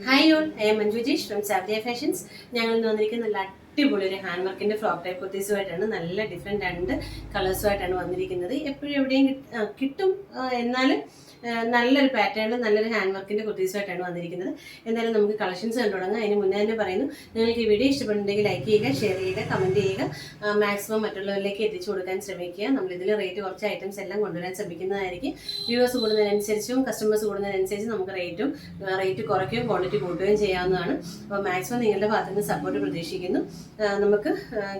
Hi all I am Manju Jeesh from Sabdiya fashions ഞങ്ങൾ വന്നിരിക്കുന്ന അടിപൊളി ഒരു ഹാൻഡ് വർക്കിന്റെ ഫ്രോക്ക് ടൈപ്പ് കുർത്തീസുമായിട്ടാണ് നല്ല ഡിഫറെന്റ് രണ്ട് കളേഴ്സുമായിട്ടാണ് വന്നിരിക്കുന്നത്. എപ്പോഴും എവിടെയും കിട്ടും എന്നാലും നല്ലൊരു പാറ്റേണിൽ നല്ലൊരു ഹാൻഡ് വർക്കിന്റെ കുർത്തീസുമായിട്ടാണ് വന്നിരിക്കുന്നത്. എന്തായാലും നമുക്ക് കളക്ഷൻസ് കണ്ടു തുടങ്ങാം. അതിന് മുന്നേ തന്നെ പറയുന്നു നിങ്ങൾക്ക് ഈ വീഡിയോ ഇഷ്ടപ്പെടുന്നുണ്ടെങ്കിൽ ലൈക്ക് ചെയ്യുക ഷെയർ ചെയ്യുക കമന്റ് ചെയ്യുക മാക്സിമം മറ്റുള്ളവരിലേക്ക് എത്തിച്ചു കൊടുക്കാൻ ശ്രമിക്കുക. നമ്മൾ ഇതിൽ റേറ്റ് കുറച്ച് ഐറ്റംസ് എല്ലാം കൊണ്ടുവരാൻ ശ്രമിക്കുന്നതായിരിക്കും. വ്യൂവേഴ്സ് കൂടുന്നതിനനുസരിച്ചും കസ്റ്റമേഴ്സ് കൂടുന്നതിനനുസരിച്ച് നമുക്ക് റേറ്റും റേറ്റ് കുറയ്ക്കുകയും ക്വാണ്ടിറ്റി കൂട്ടുകയും ചെയ്യാവുന്നതാണ്. അപ്പോൾ മാക്സിമം നിങ്ങളുടെ ഭാഗത്തുനിന്ന് സപ്പോർട്ട് പ്രതീക്ഷിക്കുന്നു. നമുക്ക്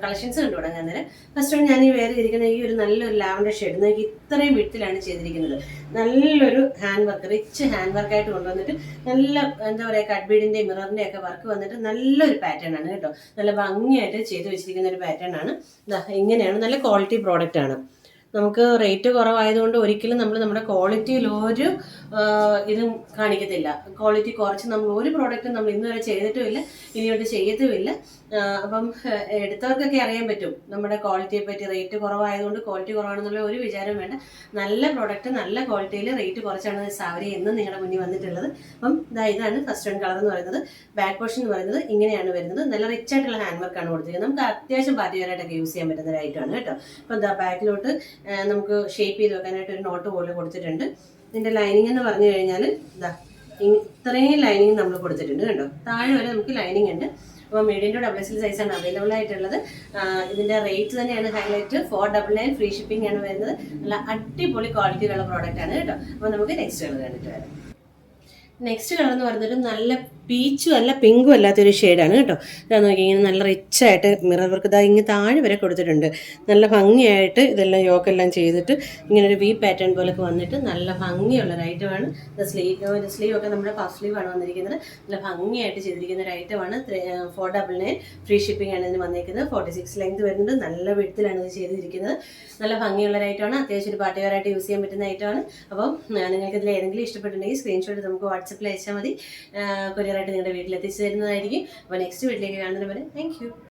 കളക്ഷൻസ് കണ്ടു തുടങ്ങാൻ നേരം ഫസ്റ്റ് ഞാൻ ഈ വേറെ ഇരിക്കുന്ന ഈ ഒരു നല്ലൊരു ലാവൻഡർ ഷെയ്ഡ് നോക്കി ഇത്രയും വിട്ടിലാണ് ചെയ്തിരിക്കുന്നത്. നല്ലൊരു ഹാൻഡ് വർക്ക് റിച്ച് ഹാൻഡ് വർക്കായിട്ട് കൊണ്ടുവന്നിട്ട് നല്ല എന്താ പറയുക കട്ബീഡിന്റെ മിററിന്റെ ഒക്കെ വർക്ക് വന്നിട്ട് നല്ലൊരു പാറ്റേൺ ആണ് കേട്ടോ. നല്ല ഭംഗിയായിട്ട് ചെയ്തു വെച്ചിരിക്കുന്ന ഒരു പാറ്റേൺ ആണ്. ഇങ്ങനെയാണ്. നല്ല ക്വാളിറ്റി പ്രോഡക്റ്റ് ആണ്. നമുക്ക് റേറ്റ് കുറവായതുകൊണ്ട് ഒരിക്കലും നമ്മൾ നമ്മുടെ ക്വാളിറ്റിയിൽ ഒരു ഇതും കാണിക്കത്തില്ല. ക്വാളിറ്റി കുറച്ച് നമ്മൾ ഒരു പ്രോഡക്റ്റും നമ്മൾ ഇന്ന് വരെ ചെയ്തിട്ടുമില്ല ഇനിയോട്ട് ചെയ്യത്തുമില്ല. അപ്പം എടുത്തവർക്കൊക്കെ അറിയാൻ പറ്റും. നമ്മുടെ ക്വാളിറ്റിയെ പറ്റി റേറ്റ് കുറവായതുകൊണ്ട് ക്വാളിറ്റി കുറവാണെന്നുള്ള ഒരു വിചാരം വേണ്ട. നല്ല പ്രോഡക്റ്റ് നല്ല ക്വാളിറ്റിയിൽ റേറ്റ് കുറച്ചാണ് സാവരി എന്ന് നിങ്ങളുടെ മുന്നിൽ വന്നിട്ടുള്ളത്. അപ്പം ഇതാ ഇതാണ് ഫസ്റ്റ് വൺ കളർ എന്ന് പറയുന്നത്. ബാക്ക് പോർഷൻ എന്ന് പറയുന്നത് ഇങ്ങനെയാണ് വരുന്നത്. നല്ല റിച്ച് ആയിട്ടുള്ള ഹാൻഡ് വർക്കാണ് കൊടുത്തിരിക്കുന്നത്. നമുക്ക് അത്യാവശ്യം പാർട്ടി വെയറായിട്ടൊക്കെ യൂസ് ചെയ്യാൻ പറ്റുന്ന ഒരു ഐറ്റമാണ് കേട്ടോ. അപ്പം എന്താ ബാക്കിലോട്ട് നമുക്ക് ഷേപ്പ് ചെയ്ത് വെക്കാനായിട്ട് ഒരു നോട്ട് പോലെ കൊടുത്തിട്ടുണ്ട്. ഇതിന്റെ ലൈനിങ് എന്ന് പറഞ്ഞു കഴിഞ്ഞാൽ ഇതാ ഇത്രയും ലൈനിങ് നമ്മൾ കൊടുത്തിട്ടുണ്ട് കേട്ടോ താഴെ വരെ നമുക്ക് ലൈനിങ് ഉണ്ട്. അപ്പോൾ മീഡിയം ഡബിൾ എക്സൽ സൈസാണ് അവൈലബിൾ ആയിട്ടുള്ളത്. ഇതിന്റെ റേറ്റ് തന്നെയാണ് highlight four double nine free shipping ആണ് വരുന്നത്. നല്ല അടിപൊളി ക്വാളിറ്റിയിലുള്ള പ്രോഡക്റ്റ് ആണ് കേട്ടോ. അപ്പോൾ നമുക്ക് നെക്സ്റ്റ് കളർ കണ്ടിട്ട് വരാം. നെക്സ്റ്റ് കളർ എന്ന് പറയുന്നത് ഒരു നല്ല പീച്ചും അല്ല പിങ്കും അല്ലാത്തൊരു ഷെയ്ഡാണ് കേട്ടോ. ഇതാ നോക്കി ഇങ്ങനെ നല്ല റിച്ച് ആയിട്ട് മിറർ വർക്ക് ഇതാ ഇങ്ങനെ താഴെ വരെ കൊടുത്തിട്ടുണ്ട്. നല്ല ഭംഗിയായിട്ട് ഇതെല്ലാം യോക്കെല്ലാം ചെയ്തിട്ട് ഇങ്ങനെ ഒരു വി പാറ്റേൺ പോലൊക്കെ വന്നിട്ട് നല്ല ഭംഗിയുള്ള ഒരു ഐറ്റമാണ് സ്ലീവ് സ്ലീവ് ഒക്കെ നമ്മുടെ പഫ് സ്ലീവ് ആണ് വന്നിരിക്കുന്നത്. നല്ല ഭംഗിയായിട്ട് ചെയ്തിരിക്കുന്ന ഒരു ഐറ്റമാണ് four double nine free shipping ആണ് ഇതിന് വന്നിരിക്കുന്നത് ഫോർട്ടി സിക്സ് ലെങ്ത് വരുന്നുണ്ട്. നല്ല വിടത്തിലാണ് ഇത് ചെയ്തിരിക്കുന്നത്. നല്ല ഭംഗിയുള്ള ഒരു ഐറ്റമാണ് അത്യാവശ്യം ഒരു പാട്ടുകാരായിട്ട് യൂസ് ചെയ്യാൻ പറ്റുന്ന ഐറ്റമാണ് അപ്പം നിങ്ങൾക്ക് ഇതിൽ ഏതെങ്കിലും ഇഷ്ടപ്പെട്ടിട്ടുണ്ടെങ്കിൽ സ്ക്രീൻഷോട്ട് നമുക്ക് വാട്സപ്പിൽ അയച്ചാൽ മതി. കൊറിയറായിട്ട് നിങ്ങളുടെ വീട്ടിൽ എത്തിച്ചു തരുന്നതായിരിക്കും. അപ്പോൾ നെക്സ്റ്റ് വീട്ടിലേക്ക് കാണുന്നതിന് വരെ താങ്ക്